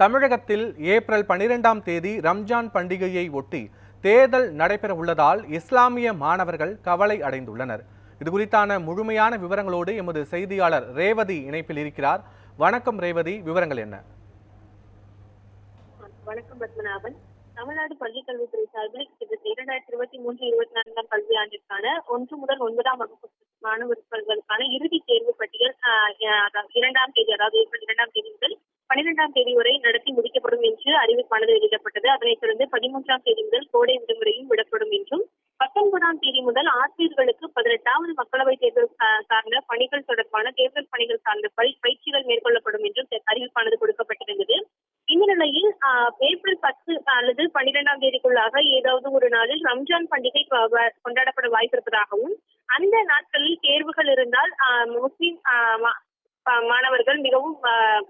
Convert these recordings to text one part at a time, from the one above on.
தமிழகத்தில் ஏப்ரல் பனிரெண்டாம் தேதி ரம்ஜான் பண்டிகையை ஒட்டி தேர்தல் நடைபெற உள்ளதால் இஸ்லாமிய மாணவர்கள் கவலை அடைந்துள்ளனர். இது குறித்தான முழுமையான விவரங்களோடு எமது செய்தியாளர் ரேவதி இணைப்பில் இருக்கிறார். வணக்கம் ரேவதி விவரங்கள் என்ன? வணக்கம் பத்மநாபன். தமிழ்நாடு பள்ளிக்கல்வித்துறை சார்பில் கிட்டத்தட்ட இரண்டாயிரத்தி இருபத்தி மூன்று இருபத்தி நான்காம் கல்வியாண்டிற்கான ஒன்று முதல் ஒன்பதாம் வகுப்பு மாணவர்களுக்கான இறுதி தேர்வு பட்டியல் இரண்டாம் தேதி அதாவது ஏப்ரல் இரண்டாம் தேதி முதல் பன்னிரெண்டாம் தேதி வரை நடத்தி முடிக்கப்படும் என்று அறிவிப்பானது வெளியிடப்பட்டது. அதனைத் தொடர்ந்து பதிமூன்றாம் தேதி முதல் கோடை விடுமுறையும் விடப்படும் என்றும் பத்தொன்பதாம் தேதி முதல் ஆசிரியர்களுக்கு பதினெட்டாவது மக்களவைத் தேர்தல் சார்ந்த பணிகள் தொடர்பான தேர்தல் பணிகள் சார்ந்த பயிற்சிகள் மேற்கொள்ளப்படும் என்றும் அறிவிப்பானது கொடுக்கப்பட்டிருந்தது. இந்த நிலையில் ஆஹ், ஏப்ரல் பத்து அல்லது பன்னிரெண்டாம் தேதிக்குள்ளாக ஏதாவது ஒரு நாளில் ரம்ஜான் பண்டிகை கொ- வ- கொண்டாடப்பட வாய்ப்பிருப்பதாகவும் அந்த நாட்களில் தேர்வுகள் இருந்தால் ஆஹ், முஸ்லிம் மா- மாணவர்கள் மிகவும் ஆஹ்,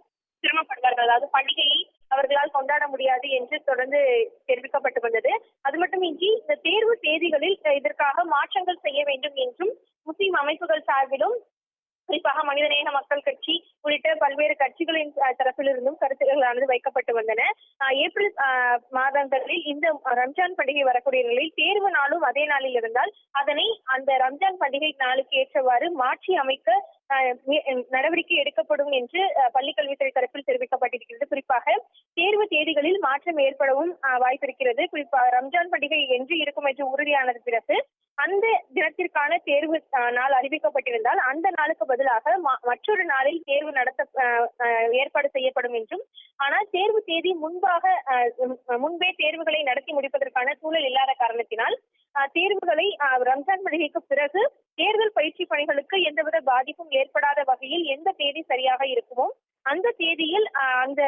சிரமப்படுவார்கள். அதாவது பண்டிகையை அவர்களால் கொண்டாட முடியாது என்று தொடர்ந்து தெரிவிக்கப்பட்டு வந்தது. அது மட்டுமின்றி இந்த தேர்வு தேதிகளில் இதற்காக மாற்றங்கள் செய்ய வேண்டும் என்றும் முஸ்லிம் அமைப்புகள் சார்பிலும் மனிதநேய மக்கள் கட்சி உள்ளிட்ட பல்வேறு கட்சிகளின் தரப்பிலிருந்தும் கருத்துக்களானது வைக்கப்பட்டு வந்தன. ஏப்ரல் மாதங்களில் இந்த ரம்ஜான் பண்டிகை வரக்கூடிய நிலையில் தேர்வு நாளும் அதே நாளில் இருந்தால் அதனை அந்த ரம்ஜான் பண்டிகை நாளுக்கு ஏற்றவாறு மாற்றி அமைக்க நடவடிக்கை எடுக்கப்படும் என்று பள்ளிக்கல்வித்துறை தரப்பில் தெரிவிக்கப்பட்டிருக்கிறது. குறிப்பாக தேர்வு தேதிகளில் மாற்றம் ஏற்படவும் வாய்ப்பிருக்கிறது. குறிப்பாக ரம்ஜான் பண்டிகை என்று இருக்கும் என்று உறுதியானது பிறகு அந்த தினத்திற்கான தேர்வு நாள் அறிவிக்கப்பட்டிருந்தால் அந்த நாளுக்கு பதிலாக மற்றொரு நாளில் தேர்வு நடத்த ஏற்பாடு செய்யப்படும் என்றும் ஆனால் தேர்வு தேதி முன்பாக முன்பே தேர்வுகளை நடத்தி முடிப்பதற்கான சூழல் இல்லாத காரணத்தினால் தேர்வுகளை ரம்ஜான் பண்டிகைக்கு பிறகு தேர்தல் பயிற்சி பணிகளுக்கு எந்தவித பாதிப்பும் ஏற்படாத வகையில் எந்த தேதி சரியாக இருக்குமோ அந்த தேதியில் அந்த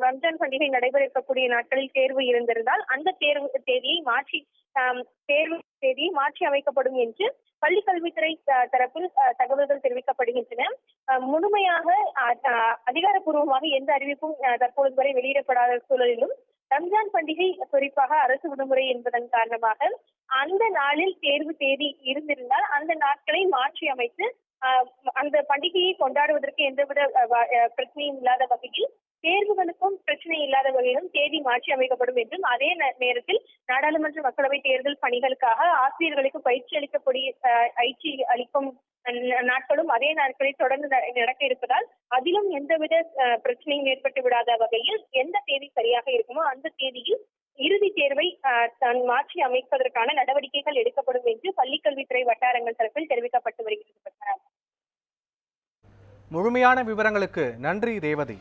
ரம்ஜான் பண்டிகை நடைபெற இருக்கக்கூடிய நாட்களில் தேர்வு இருந்திருந்தால் அந்த தேர்வு தேதியை மாற்றி தேர்வு தேதி மாற்றி அமைக்கப்படும் என்று பள்ளிக் கல்வித்துறை தரப்பில் தகவல்கள் தெரிவிக்கப்படுகின்றன. முழுமையாக அதிகாரப்பூர்வமாக எந்த அறிவிப்பும் அஹ், தற்பொழுது வரை வெளியிடப்படாத சூழலிலும் ரம்ஜான் பண்டிகை குறிப்பாக அரசு விடுமுறை என்பதன் காரணமாக அந்த நாளில் தேர்வு தேதி இருந்திருந்தால் அந்த நாட்களை மாற்றி அமைத்து அந்த பண்டிகையை கொண்டாடுவதற்கு எந்தவித பிரச்சனையும் இல்லாத வகையில் தேர்வுகளுக்கும் பிரச்சனை இல்லாத வகையிலும் தேதி மாற்றி அமைக்கப்படும் என்றும் அதே நேரத்தில் நாடாளுமன்ற மக்களவை தேர்தல் பணிகளுக்காக ஆசிரியர்களுக்கு பயிற்சி அளிக்கக்கூடிய பயிற்சி அளிக்கும் நாட்களும் அதே நாட்களில் தொடர்ந்து நடக்க இருப்பதால் அதிலும் எந்தவித பிரச்சனையும் ஏற்பட்டு விடாத வகையில் எந்த தேதி சரியாக இருக்குமோ அந்த தேதியில் இறுதி தேர்வை தன் தான் மாற்றி அமைப்பதற்கான நடவடிக்கைகள் எடுக்கப்படும் என்று பள்ளிக்கல்வித்துறை வட்டாரங்கள் தரப்பில் தெரிவிக்கப்பட்டு வருகிறது. முழுமையான விவரங்களுக்கு நன்றி ரேவதி.